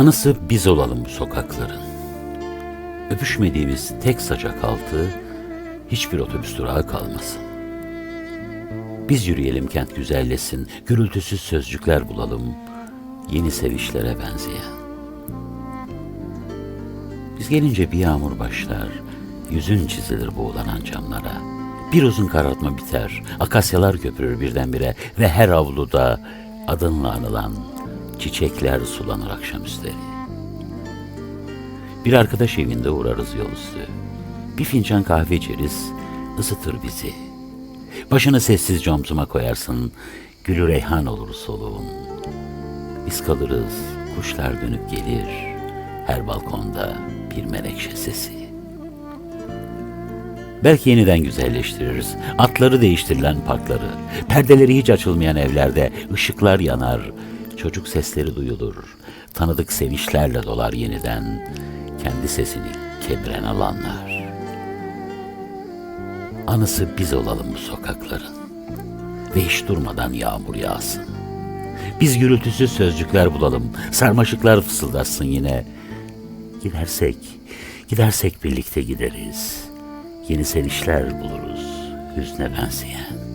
Anısı biz olalım sokakların. Öpüşmediğimiz tek sacak altı hiçbir otobüs durağı kalmasın. Biz yürüyelim kent güzellesin, gürültüsüz sözcükler bulalım, yeni sevişlere benzeyen. Biz gelince bir yağmur başlar, yüzün çizilir buğulanan camlara. Bir uzun karartma biter, akasyalar köpürür birdenbire ve her avluda adınla anılan çiçekler sulanır akşamüstleri. Bir arkadaş evinde uğrarız yol üstü. Bir fincan kahve içeriz, ısıtır bizi. Başını sessizce omzuma koyarsın, gülü reyhan olur soluğun. Biz kalırız, kuşlar dönüp gelir, her balkonda bir menekşe sesi. Belki yeniden güzelleştiririz. Atları değiştirilen parkları, perdeleri hiç açılmayan evlerde ışıklar yanar, çocuk sesleri duyulur, tanıdık sevinçlerle dolar yeniden kendi sesini kemiren alanlar. Anısı biz olalım bu sokakların ve hiç durmadan yağmur yağsın. Biz gürültüsüz sözcükler bulalım, sarmaşıklar fısıldarsın yine. Gidersek, gidersek birlikte gideriz. Yeni sevişler buluruz, hüzne benzeyen.